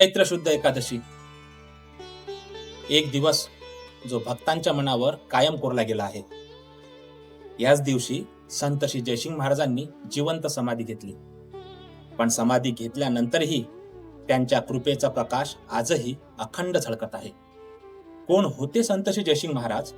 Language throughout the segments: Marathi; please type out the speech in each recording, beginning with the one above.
चैत्र शुद्ध एकादशी. एक दिवस जो भक्तांच्या मनावर कायम कोरला गेला आहे. याच दिवशी संत श्री जयसिंग महाराजांनी जिवंत समाधी घेतली. पण समाधी घेतल्यानंतरही त्यांच्या कृपेचा प्रकाश आजही अखंड झळकत आहे. कोण होते संत श्री जयसिंग महाराज?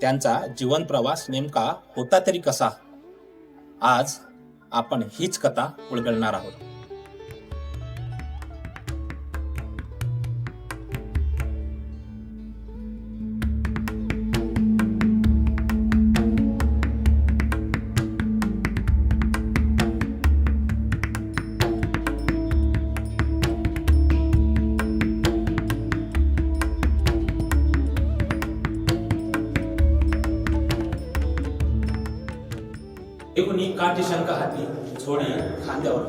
त्यांचा जीवन प्रवास नेमका होता तरी कसा? आज आपण हीच कथा उलगडणार आहोत. एकूणी काठी शंका हाती छोडी खांद्यावर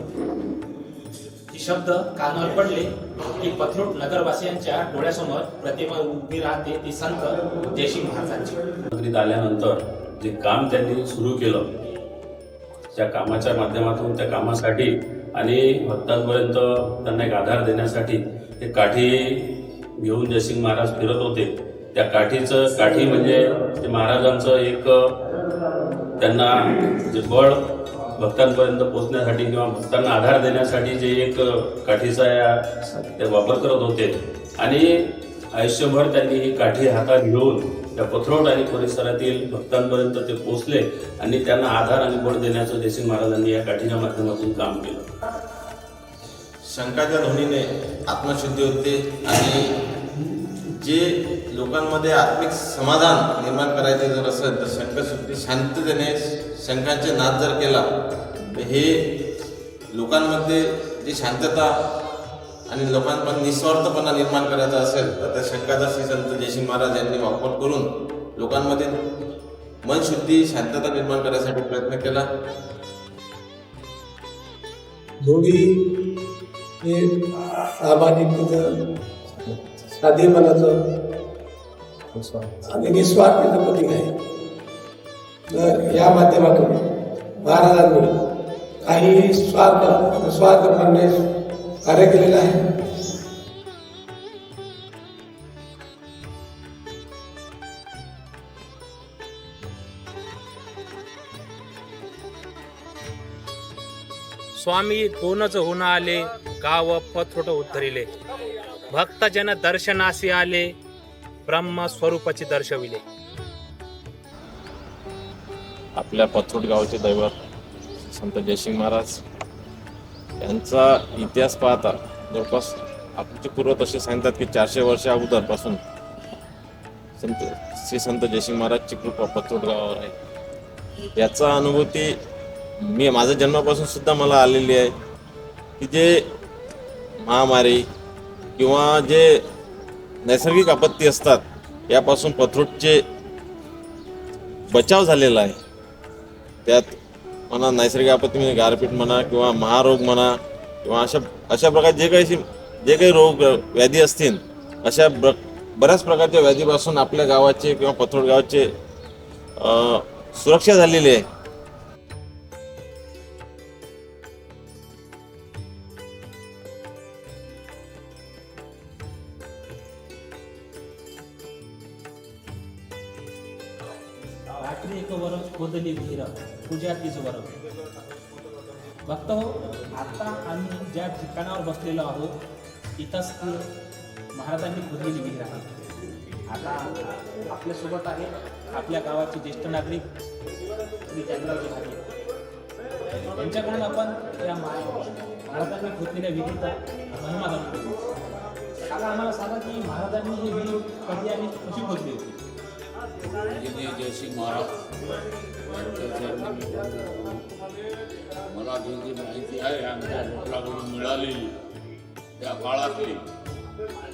ही शब्द कानावर पडले की पथरूट नगरवासियांच्या डोळ्यासमोर प्रतिमा उभी राहते ती संत जयसिंग महाराजांची. नगरीत आल्यानंतर जे काम त्यांनी सुरू केलं त्या कामाच्या माध्यमातून त्या कामासाठी आणि भक्तांपर्यंत त्यांना एक आधार देण्यासाठी हे काठी घेऊन जयसिंग महाराज फिरत होते. त्या काठीचं काठी म्हणजे ते महाराजांचं एक त्यांना जे बळ भक्तांपर्यंत पोहोचण्यासाठी किंवा भक्तांना आधार देण्यासाठी जे एक काठीचा या- ते वापर करत होते. आणि आयुष्यभर त्यांनी ही काठी हातात घेऊन त्या पथरोट आणि परिसरातील भक्तांपर्यंत ते पोचले आणि त्यांना आधार आणि बळ देण्याचं देसिंग महाराजांनी या काठीच्या माध्यमातून काम केलं. शंकाच्या ध्वनीने आत्मशुद्धी होते आणि जे लोकांमध्ये आत्मिक समाधान निर्माण करायचे जर असेल तर शंकशुद्धी शांततेने शंकांचे नाद जर केला तर हे लोकांमध्ये जी शांतता आणि लोकांमध्ये निस्वार्थपणा निर्माण करायचा असेल तर त्या शंकाचा श्री संत जयसिंग महाराज यांनी वापर करून लोकांमध्ये मनशुद्धी शांतता निर्माण करण्यासाठी प्रयत्न केला. दोघी हे प्रामाणिकतेचं साधेपणाचं आणि निस्वार्थीचं प्रतीक आहे. तर या माध्यमातून महाराजांनी काही स्वार्थ स्वार्थपणे कार्य केलेलं आहे. स्वामी दोनच होऊन आले गाव पथरोट उद्धरिले भक्त जन दर्शनासी आले ब्रह्मा स्वरूपाची दर्शविले. आपल्या पथरूट गावचे दैवत संत जयसिंग महाराज यांचा इतिहास पाहता जवळपास आपले पूर्व तसे सांगतात की चारशे वर्ष अगोदरपासून संत श्री संत जयसिंग महाराजची कृपा पथरूट गावावर आहे. याचा अनुभूती मी माझ्या जन्मापासून सुद्धा मला आलेली आहे की जे महामारी किंवा जे नैसर्गिक आपत्ती असतात यापासून पथरूटचे बचाव झालेला आहे. त्यात म्हणा नैसर्गिक आपत्ती म्हणजे गारपीट म्हणा किंवा महारोग म्हणा किंवा अशा अशा प्रकारे जे काही जे काही रोग व्याधी असतील अशा ब बऱ्याच प्रकारच्या व्याधीपासून आपल्या गावाचे किंवा पथरोड गावाचे सुरक्षा झालेली आहे. भक्त हो आता आम्ही ज्या ठिकाणावर बसलेलो आहोत इथंच महाराजांनी खोदलेली विहीर आहे. आता आपल्यासोबत आहे आपल्या गावाचे ज्येष्ठ नागरिक श्री जयरावजी भागे यांच्याकडून आपण या महाराजांनी खोदलेल्या विहिरीचा महिमा जाणून घेऊ आता आम्हाला सांगा की महाराजांनी ही विहीर कधी आणि कशी खोदली होती? विजय जयसिंग महाराज। यांच्या चरणी मला जी जी माहिती आहे आमच्या वडिलांकडून मिळालेली त्या काळातली.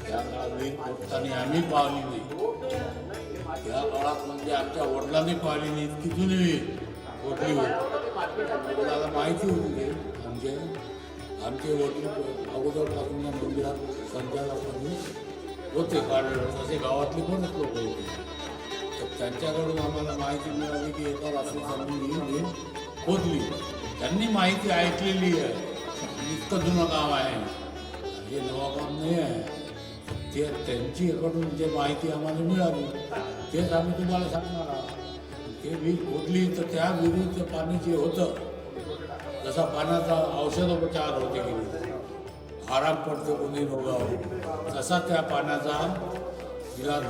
त्या काळातली पोस्टाने आम्ही पाहिली नाही. त्या काळात म्हणजे आमच्या वडिलांनी पाहिली नाही. इतकी जुनी विहीर कोठली होती. वडिलाला माहिती होती ते. आमचे आमचे वडील अगोदरपासून मंदिरात संचालक होते. कारण तसे गावातले कोणच लोक होते. त्यांच्याकडून आम्हाला माहिती मिळाली की एका रात्री त्यांनी विहीर खोदली. त्यांनी माहिती ऐकलेली आहे. इतकं जुनं गाव आहे. हे नवं काम नाही आहे. ते त्यांच्याकडून जे माहिती आम्हाला मिळाली तेच आम्ही तुम्हाला सांगणार आहोत. ते वीज खोदली तर त्या विहिरीचं पाणी जे होतं जसा पाण्याचा औषधोपचार होते गेले आराम पडतो कोणी रोगावर तसा त्या पाण्याचा इलाज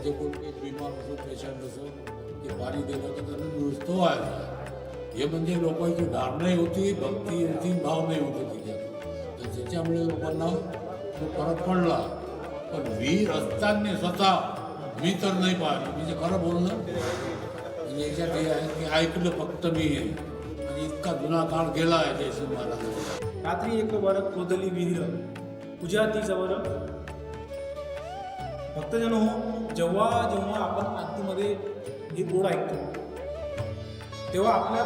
व्हायचा म्हणजे कोणते बीमार असो पेशंट असो ते पाणी दिलं तर त्यांना दुरुस्त व्हायचं. हे म्हणजे लोकांची धारणाही होती भक्ती होती भाव नाही होते तिच्यात. तर त्याच्यामुळे लोकांना तो फरक पडला. पण वीर असताना स्वतः मी तर नाही पाहिलं. म्हणजे खरं बोलणं म्हणजे याच्यात हे आहे की ऐकलं फक्त मी. आणि इतका जुना काळ गेला आहे जयसिंग महाराज रात्री एक वर कोदली विहीर. पूजा ती जवळ भक्तजन हो जेव्हा जेव्हा आपण आरतीमध्ये हे गोड ऐकतो तेव्हा आपल्या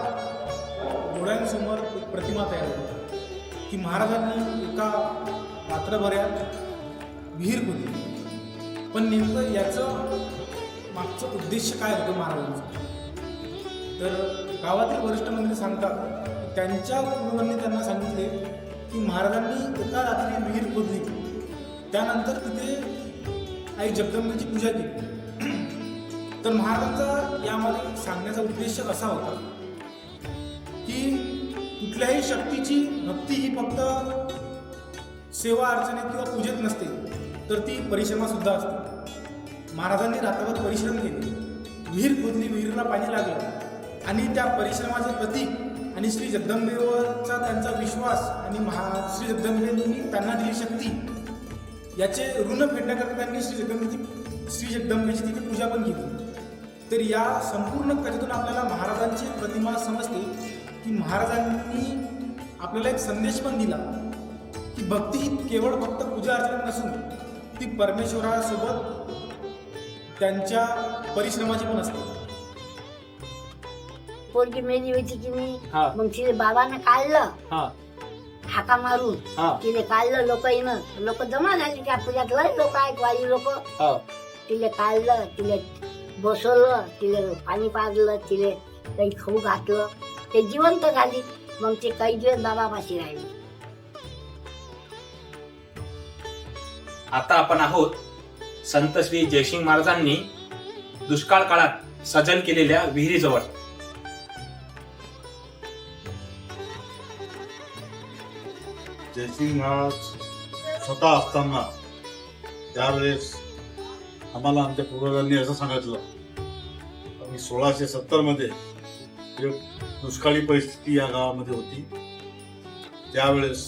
डोळ्यांसमोर एक प्रतिमा तयार होते. की महाराजांनी एका पात्रभऱ्यात विहीर केली पण नेमकं याचं मागचं उद्देश काय होतं महाराजांचं? तर गावातील वरिष्ठ मंत्री सांगतात त्यांच्या गुरुवांनी त्यांना सांगितले की महाराजांनी एका रात्री विहीर खोदली. त्यानंतर तिथे आई जगदंबेची पूजा केली. तर महाराजांचा यामध्ये सांगण्याचा उद्देश असा होता की कुठल्याही शक्तीची भक्ती ही फक्त सेवा अर्चनेत किंवा पूजेत नसते तर ती परिश्रमा सुद्धा असते. महाराजांनी रात्रभर परिश्रम केले. विहीर खोदली विहिरीला पाणी लागलं. आणि त्या परिश्रमाचे प्रतीक आणि श्री जगदंबेवरचा त्यांचा विश्वास आणि महा श्री जगदंबेंनी त्यांना दिली शक्ती याचे ऋण फेडण्याकरता त्यांनी श्री जगदंबेची श्री जगदंबेची तिथे पूजा पण केली. तर या संपूर्ण कथेतून आपल्याला महाराजांची प्रतिमा समजते की महाराजांनी आपल्याला एक संदेश पण दिला की भक्ती ही केवळ फक्त पूजा अर्चना नसून ती परमेश्वरासोबत त्यांच्या परिश्रमाची पण असते. पोरगी मेली होती की मी. मग तिने बाबानं काढलं. हा. हाका मारून हा. तिने काढलं लोक येणं. लोक जमा झाली त्या पूजात. लय लोक आहेत वाली लोक. हा. तिले काढलं तिले बसवलं तिले पाणी पाजलं तिले काही खाऊ घातलं. ते जिवंत झाली. मग ते काही दिवस बाबापाशी राहिली. आता आपण आहोत संत श्री जयसिंग महाराजांनी दुष्काळ काळात सजल केलेल्या विहिरीजवळ. जयसिंग महाराज. स्वतः असताना त्यावेळेस आम्हाला आमच्या पूर्वजांनी असं सांगितलं आणि सोळाशे सत्तरमध्ये एक दुष्काळी परिस्थिती या गावामध्ये होती त्यावेळेस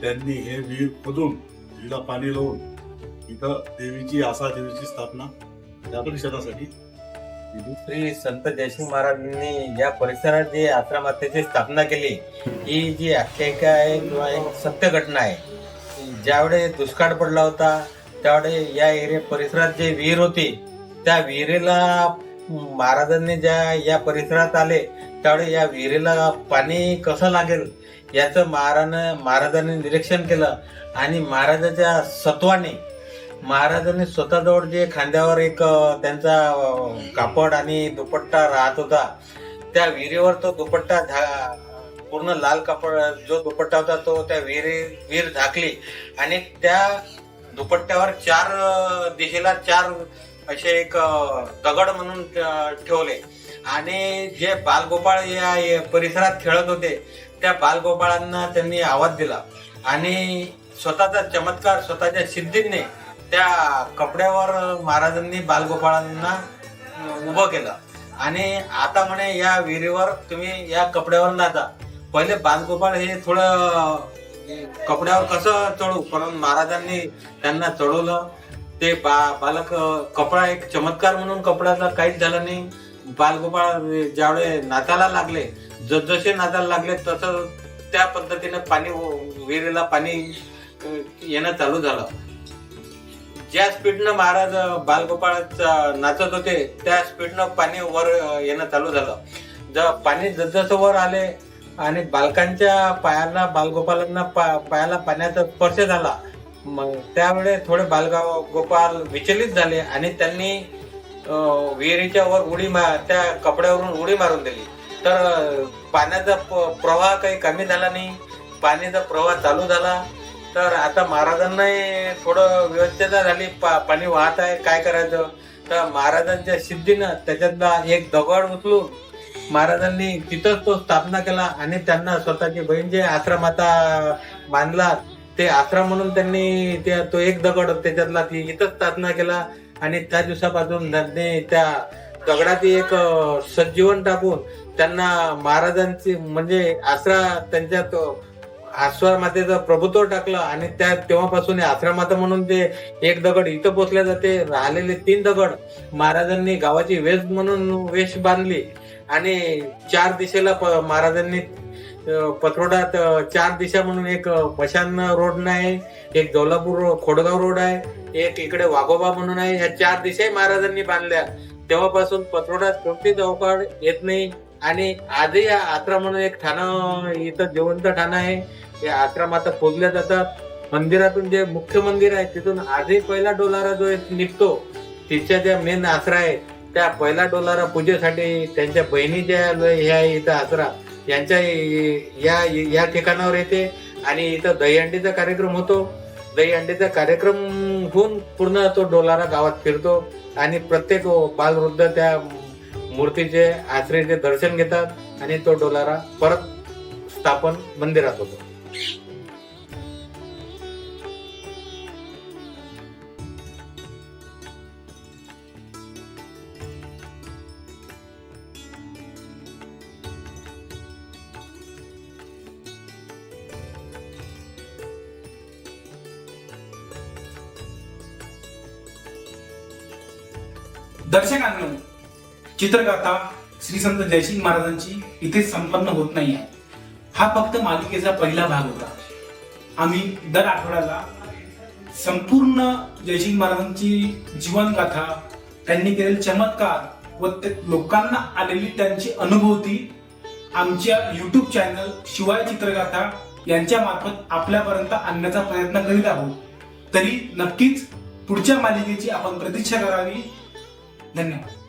त्यांनी हे विहीर खोदून विहिरीला पाणी लावून इथं देवीची आसा देवीची स्थापना त्या परिषदासाठी श्री संत जयसिंग महाराजांनी या परिसरात जे आश्रमातेची स्थापना केली ही जी आख्यायिका आहे किंवा एक सत्य घटना आहे ज्यावेळेस दुष्काळ पडला होता त्यावेळेस या एरिया परिसरात जे विहीर होती त्या विहिरीला महाराजांनी ज्या या परिसरात आले त्यावेळेस या विहिरीला पाणी कसं लागेल याचं महाराज महाराजांनी निरीक्षण केलं आणि महाराजाच्या सत्वाने महाराजांनी स्वतःजवळ जे खांद्यावर एक त्यांचा कापड आणि दुपट्टा राहत होता त्या विहिरीवर तो दुपट्टा पूर्ण लाल कापड जो दुपट्टा होता तो त्या विहिरी विहीर झाकली आणि त्या दुपट्ट्यावर चार दिशेला चार असे एक दगड म्हणून ठेवले. आणि जे बालगोपाळ या या परिसरात खेळत होते त्या बालगोपाळांना त्यांनी आवाज दिला. आणि स्वतःचा चमत्कार स्वतःच्या सिद्धीने त्या कपड्यावर महाराजांनी बालगोपाळांना उभं केलं. आणि आता म्हणे या विहिरीवर तुम्ही या कपड्यावर नाचा पहिले बालगोपाळ हे थोडं कपड्यावर कसं चढू? पण महाराजांनी त्यांना चढवलं. ते बा बालक कपडा एक चमत्कार म्हणून कपड्याचा काहीच झालं नाही. बालगोपाळ ज्यावेळे नाचायला लागले जसजसे नाचायला लागले तसं त्या पद्धतीने पाणी विहिरीला पाणी येणं चालू झालं. ज्या स्पीडनं महाराज बालगोपाळ नाचत होते त्या स्पीडनं पाणी वर येणं चालू झालं. ज पाणी जसजसं वर आले आणि बालकांच्या पायाला बालगोपालांना पा पायाला पाण्याचा स्पर्श झाला मग त्यावेळे थोडे बालगाव गोपाल विचलित झाले आणि त्यांनी विहिरीच्या वर उडी मार त्या कपड्यावरून उडी मारून दिली. तर पाण्याचा प- प्रवाह काही कमी झाला नाही. पाण्याचा प्रवाह चालू झाला. तर आता महाराजांना थोडं व्यवस्थेता झाली पा पाणी वाहत आहे काय करायचं? तर महाराजांच्या सिद्धीनं त्याच्यातला एक दगड उचलून महाराजांनी तिथंच तो स्थापना केला आणि त्यांना स्वतःची बहीण जे आश्रमाता बांधला ते आश्रम म्हणून त्यांनी त्या तो एक दगड त्याच्यातला ती इथंच स्थापना केला आणि त्या दिवसापासून त्यांनी त्या दगडात एक सज्जीवन टाकून त्यांना महाराजांची म्हणजे आसरा त्यांच्या आश्वर मातेचं प्रभुत्व टाकलं आणि त्या तेव्हापासून हे म्हणून ते एक दगड इथं पोचल्या जाते राहिलेले तीन दगड महाराजांनी गावाची वेश म्हणून वेश बांधली आणि चार दिशेला प- महाराजांनी पथरोडात चार दिशा म्हणून एक अं, मशान रोड आहे एक दौलापूर खोडगाव रोड आहे एक इकडे वाघोबा म्हणून आहे ह्या चार दिशाही महाराजांनी बांधल्या. तेव्हापासून पथरोडात कोणतीच अवकाळ येत नाही आणि आजही आत्रा म्हणून एक ठाणं इथं जिवंत ठाणं आहे. हे आश्रम माता पोचल्या जातात मंदिरातून जे मुख्य मंदिर आहे तिथून आजही पहिला डोलारा जो निघतो. तिच्या ज्या मेन आसरा आहे त्या पहिला डोलारा पूजेसाठी त्यांच्या बहिणी ज्या ह्या इथं आसरा. यांच्या या या ठिकाणावर येते. आणि इथं दहीहंडीचा कार्यक्रम होतो. दहीहंडीचा कार्यक्रम होऊन पूर्ण तो डोलारा गावात फिरतो. आणि प्रत्येक बालवृद्ध त्या मूर्तीचे आश्रयचे दर्शन घेतात. आणि तो डोलारा परत स्थापन मंदिरात होतो. दर्शकांनो चित्रकथा श्री संत जयसिंग महाराजांची इथे संपन्न होत नाही आहे हा फक्त मालिकेचा पहिला भाग होता. आम्ही दर आठवड्याला संपूर्ण जयसिंग महाराजांची जीवनगाथा त्यांनी केलेले चमत्कार व ते लोकांना आलेली त्यांची अनुभूती आमच्या युट्यूब चॅनल शिवाय चित्रगाथा यांच्या मार्फत आपल्यापर्यंत आणण्याचा प्रयत्न करीत आहोत. तरी नक्कीच पुढच्या मालिकेची आपण प्रतीक्षा करावी. धन्यवाद.